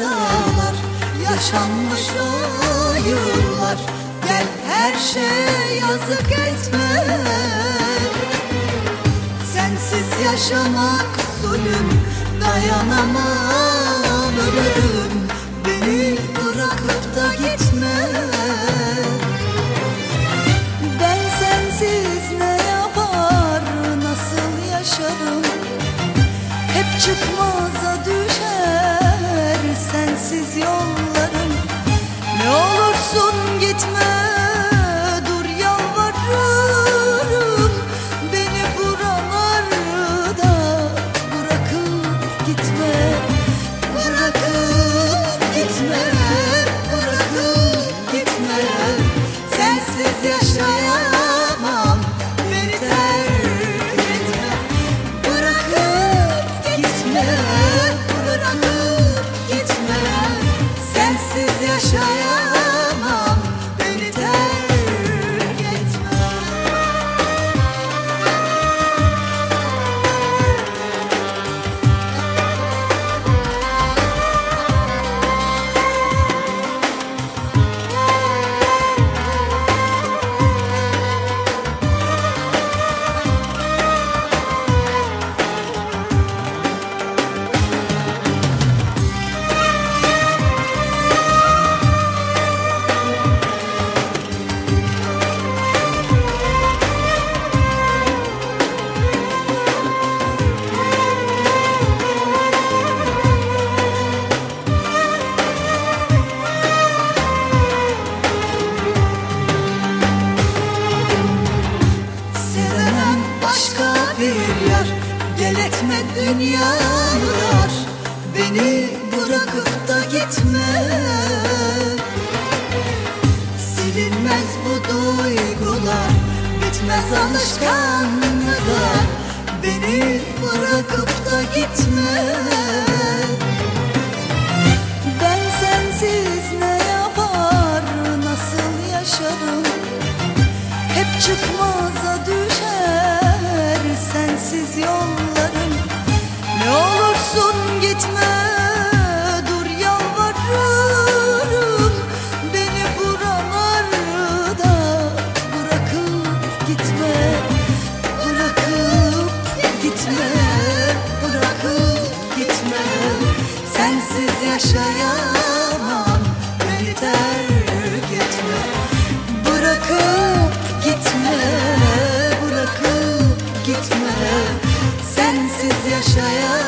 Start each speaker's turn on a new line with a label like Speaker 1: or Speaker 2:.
Speaker 1: yaralar Yaşanmış o yıllar. Gel her şeye yazık etme. Sensiz yaşamak zulüm Dayanamam ölürüm. Beni bırakıp da gitme. yarar Beni bırakıp da gitme. Silinmez bu duygular Bitmez alışkanlıklar Beni bırakıp da gitme. yaşayamam. Beni terk etme Bırakıp gitme. Bırakıp gitme. Sensiz yaşayamam.